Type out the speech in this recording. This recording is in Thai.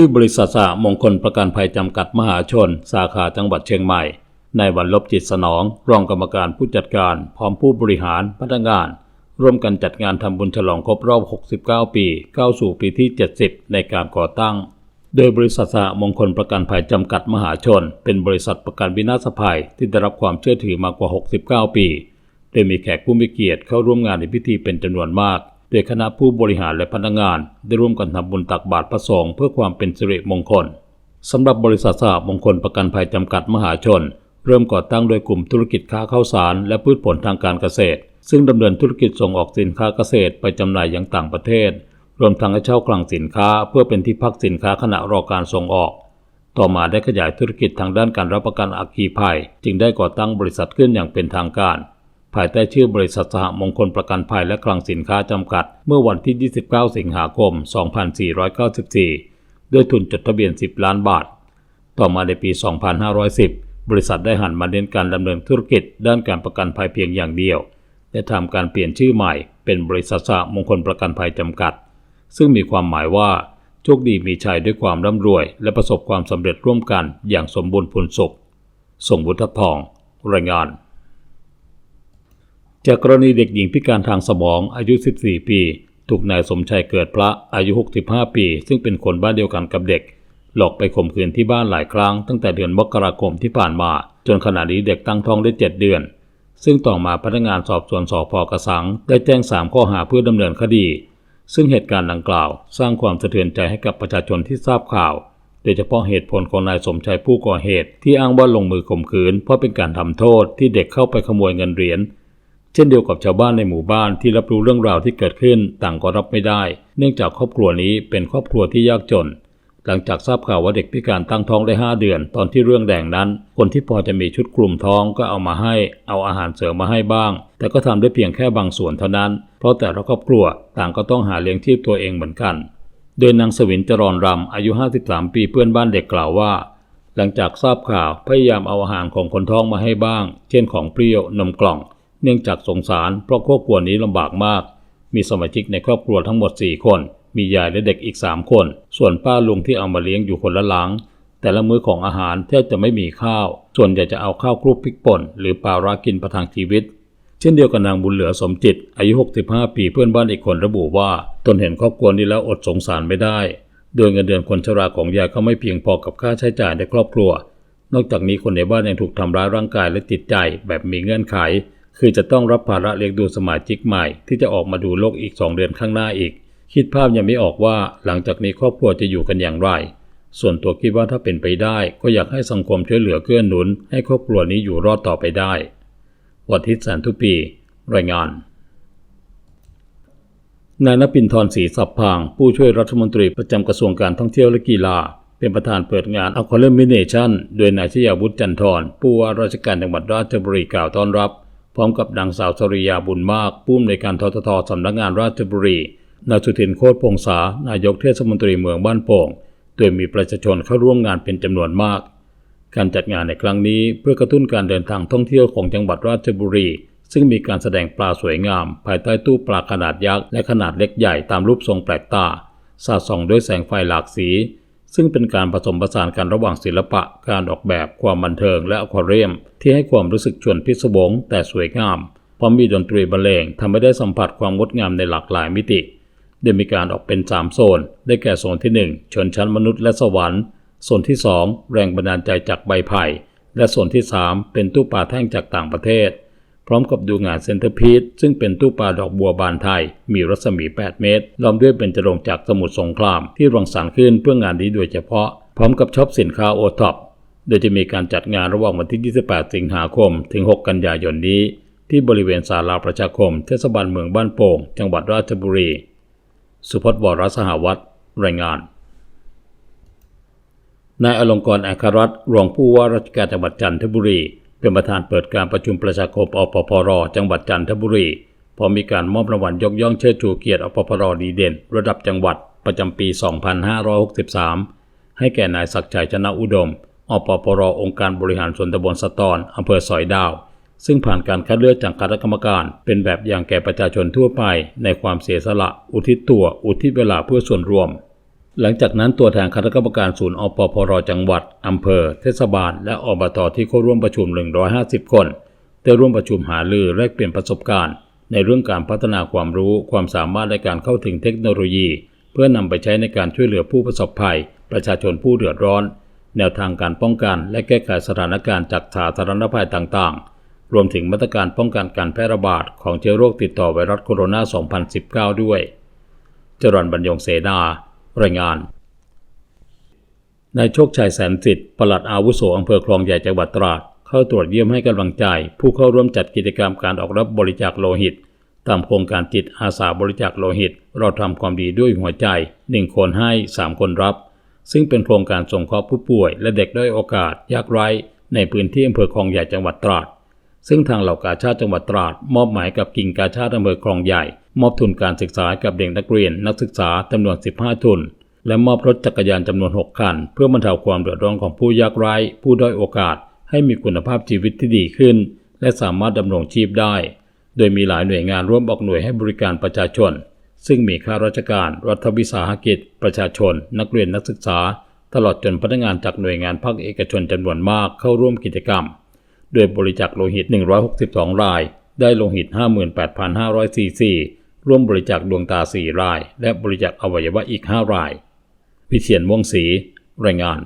ที่บริษัทสหมงคลประกันภัยจำกัดมหาชน สาขาจังหวัดเชียงใหม่ ในวันลบจิตสนอง รองกรรมการผู้จัดการ พร้อมผู้บริหารพนักงาน ร่วมกันจัดงานทำบุญฉลองครบรอบ 69 ปีก้าวสู่ปีที่ 70 ในการก่อตั้ง โดยบริษัทสหมงคลประกันภัยจำกัดมหาชน เป็นบริษัทประกันวินาศภัยที่ได้รับความเชื่อถือมากกว่า 69 ปี โดยมีแขกผู้มีเกียรติเข้าร่วมงานในพิธีเป็นจำนวนมาก โดยคณะผู้บริหารและพนักงานได้ร่วมกันทำบุญตักบาตรพระสงฆ์เพื่อความเป็นสิริมงคลสำหรับบริษัทสหมงคลประกันภัยจำกัดมหาชน เริ่มก่อตั้งโดยกลุ่มธุรกิจค้าข้าวสาร และพืชผลทางการเกษตร ซึ่งดำเนินธุรกิจส่งออกสินค้าเกษตรไปจำหน่ายยังต่างประเทศ รวมทั้งให้เช่าคลังสินค้า เพื่อเป็นที่พักสินค้าขณะรอการส่งออกต่อมาได้ขยายธุรกิจทางด้านการรับประกันอัคคีภัย จึงได้ก่อตั้งบริษัทขึ้นอย่างเป็นทางการ ภายใต้ชื่อบริษัทสหมงคลประกันภัยและคลังสินค้าจำกัด เมื่อวันที่ 29 สิงหาคม 2494 ด้วยทุนจดทะเบียน 10 ล้านบาท ต่อมาในปี 2510 บริษัทได้หันมาเน้นการดำเนินธุรกิจด้านการประกันภัยเพียงอย่างเดียวและทำการเปลี่ยนชื่อใหม่ เป็นบริษัทสหมงคลประกันภัยจำกัด ซึ่งมีความหมายว่าโชคดีมีชัยด้วยความร่ำรวย และประสบความสำเร็จร่วมกันอย่างสมบูรณ์ผลสุขส่งวุฒิทอง รายงาน จากกรณีเด็กหญิงพิการทางสมองอายุ 14 ปี ถูกนายสมชัยเกิดพระอายุ 65 ปี ซึ่งเป็นคนบ้านเดียวกันกับเด็ก หลอกไปข่มขืนที่บ้านหลายครั้งตั้งแต่เดือนมกราคมที่ผ่านมา จนขณะนี้เด็กตั้งท้องได้ 7 เดือน ซึ่งต่อมาพนักงานสอบสวนสพกระสัง ได้แจ้ง 3 ข้อหาเพื่อดำเนินคดี ซึ่งเหตุการณ์ดังกล่าว สร้างความสะเทือนใจให้กับประชาชนที่ทราบข่าว โดยเฉพาะเหตุผลของนายสมชัยผู้ก่อเหตุ ที่อ้างว่าลงมือข่มขืน เพราะเป็นการทำโทษที่เด็กเข้าไปขโมยเงินเหรียญ เช่นเดียวกับชาวบ้านในหมู่บ้านที่รับรู้เรื่องราวที่เกิดขึ้นต่างก็รับไม่ได้ เนื่องจากครอบครัวนี้เป็นครอบครัวที่ยากจน หลังจากทราบข่าวว่าเด็กพิการตั้งท้องได้ 5 เดือน ตอนที่เรื่องแดงนั้น คนที่พอจะมีชุดคลุมท้องก็เอามาให้ เอาอาหารเสริมมาให้บ้าง แต่ก็ทำได้เพียงแค่บางส่วนเท่านั้น เพราะแต่ละครอบครัวต่างก็ต้องหาเลี้ยงชีพตัวเองเหมือนกัน โดยนางสวินจรอนรำอายุ 53 ปีเพื่อนบ้านเด็กกล่าวว่าหลังจากทราบข่าวพยายามเอาอาหารของคนท้องมาให้บ้าง เช่นของเปรี้ยวนมกล่อง เนื่องจากสงสารเพราะครอบครัวนี้ลำบากมาก มีสมาชิกในครอบครัวทั้งหมด 4 คน มียายและเด็กอีก 3 คน ส่วนป้าลุงที่เอามาเลี้ยงอยู่คนละหลัง แต่ละมื้อของอาหารแทบจะไม่มีข้าว ส่วนใหญ่จะเอาข้าวคลุกพริกป่น หรือปลารากินประทังชีวิต เช่นเดียวกับนางบุญเหลือสมจิต อายุ 65 ปีเพื่อนบ้านอีกคนระบุว่า ตนเห็นครอบครัวนี้แล้วอดสงสารไม่ได้ โดยเงินเดือนคนชราของยายก็ไม่เพียงพอกับค่าใช้จ่ายในครอบครัว นอกจากนี้คนในบ้านยังถูกทำร้ายร่างกายและจิตใจแบบมีเงื่อนไข คือจะต้องรับภาระเลี้ยงดูสมาชิกใหม่ที่จะออกมาดูโลกอีก 2 เดือนข้างหน้าอีก คิดภาพยังไม่ออกว่าหลังจากนี้ครอบครัวจะอยู่กันอย่างไร ส่วนตัวคิดว่าถ้าเป็นไปได้ ก็อยากให้สังคมช่วยเหลือเกื้อหนุน ให้ครอบครัวนี้อยู่รอดต่อไปได้วัทิตแสนทุปี รายงานนายนปินทรศรีสับพาง ผู้ช่วยรัฐมนตรีประจำกระทรวงการท่องเที่ยวและกีฬา เป็นประธานเปิดงาน a q u a r i u m i n a t i o n โดยนายชยาวุฒิจันทร์ผู้ว่าราชการจังหวัดราชบุรีกล่าวต้อนรับ ร้อมกับนางสาวสริยาบุญมากผู้อำนวยการทททสำนักงานราชบุรีนายสุทินโคตรพงษานายกเทศมนตรีเมืองบ้านโป่งโดยมีประชาชนเข้าร่วมงานเป็นจำนวนมาก การจัดงานในครั้งนี้เพื่อกระตุ้นการเดินทางท่องเที่ยวของจังหวัดราชบุรี ซึ่งมีการแสดงปลาสวยงาม ภายใต้ตู้ปลาขนาดยักษ์และขนาดเล็กใหญ่ตามรูปทรงแปลกตาสาดส่องด้วยแสงไฟหลากสี ซึ่งเป็นการผสมผสานกันระหว่างศิลปะ การออกแบบความบันเทิงและอควาเรียม ที่ให้ความรู้สึกชวนพิศวงแต่สวยงามพร้อมมีดนตรีบรรเลงทำให้ได้สัมผัสความงดงามในหลากหลายมิติโดยมีการออกเป็น 3 โซน ได้แก่โซนที่ 1 ชนชั้นมนุษย์และสวรรค์โซนที่ 2 แรงบันดาลใจจากใบไผ่และโซนที่ 3 เป็นตู้ปลาแท่งจากต่างประเทศ พร้อมกับดูงานเซนเตอร์พีซซึ่งเป็นตู้ปลาดอกบัวบานไทย มีรัศมี 8 เมตร ล้อมด้วยเป็นจรงจากสมุทรสงคราม ที่รังสรรค์ขึ้นเพื่องานนี้โดยเฉพาะ พร้อมกับช็อปสินค้าโอท็อปโดยจะมีการจัดงานระหว่างวันที่ 28 สิงหาคม ถึง 6 กันยายนนี้ ที่บริเวณศาลาประชาคม เทศบาลเมืองบ้านโป่ง จังหวัดราชบุรี สุพจน์วรสหวัตรรายงานนายอลงกรณ์อาคารัตน์รองผู้ว่าราชการจังหวัดจันทบุรี เป็นประธานเปิดการประชุมประชาคมอปพร จังหวัดจันทบุรีพร้อมมีการมอบรางวัลยกย่องเชิดชูเกียรติอปพรดีเด่น ระดับจังหวัดประจำปี 2563 ให้แก่นายศักดิ์ชัยชนะอุดมอปพรองค์การบริหารส่วนตำบลสะตอนอำเภอสอยดาว ซึ่งผ่านการคัดเลือกจากคณะกรรมการ เป็นแบบอย่างแก่ประชาชนทั่วไป ในความเสียสละ อุทิศตัว อุทิศเวลาเพื่อส่วนรวม หลังจากนั้นตัวแทนคณะกรรมการศูนย์อปพรจังหวัด อำเภอ เทศบาล และอบตที่เข้าร่วมประชุม 150 คนได้ร่วมประชุมหารือแลกเปลี่ยนประสบการณ์ ในเรื่องการพัฒนาความรู้ความสามารถในการเข้าถึงเทคโนโลยี เพื่อนำไปใช้ในการช่วยเหลือผู้ประสบภัย ประชาชนผู้เดือดร้อน แนวทางการป้องกัน และแก้ไขสถานการณ์จากสาธารณภัยต่างๆ รวมถึงมาตรการป้องกันการแพร่ระบาดของเชื้อโรคติดต่อไวรัสโคโรนา 2019 ด้วยจรัญบรรยงเสนา รายงานนายโชคชัยแสนสิทธิ์ปลัดอาวุโสอำเภอคลองใหญ่จังหวัดตราด เข้าตรวจเยี่ยมให้กำลังใจ ผู้เข้าร่วมจัดกิจกรรมการออกรับบริจาคโลหิต ตามโครงการจิตอาสาบริจาคโลหิต เราทำความดีด้วยหัวใจ 1 คนให้ 3 คนรับ ซึ่งเป็นโครงการส่งเคราะห์ผู้ป่วย และเด็กด้อยโอกาส ยากไร้ ในพื้นที่อำเภอคลองใหญ่จังหวัดตราด ซึ่งทางเหล่ากาชาติจังหวัดตราด มอบหมายกับกิ่งกาชาติอำเภอคลองใหญ่ มอบทุนการศึกษาให้กับเด็กนักเรียนนักศึกษาจำนวน 15 ทุน และมอบรถจักรยานจำนวน 6 คัน เพื่อบรรเทาความเดือดร้อนของผู้ยากไร้ผู้ด้อยโอกาส ให้มีคุณภาพชีวิตที่ดีขึ้น และสามารถดำรงชีพได้ โดยมีหลายหน่วยงานร่วมออกหน่วยให้บริการประชาชน ซึ่งมีข้าราชการ รัฐวิสาหกิจ ประชาชน นักเรียนนักศึกษา ตลอดจนพนักงานจากหน่วยงานภาคเอกชนจำนวนมากเข้าร่วมกิจกรรม โดยบริจาคโลหิต 162 ราย ได้โลหิต 58,500ซีซี ร่วมบริจาคดวงตา 4 ราย และบริจาคอวัยวะอีก 5 ราย วิเชียนม่วงศรีรายงาน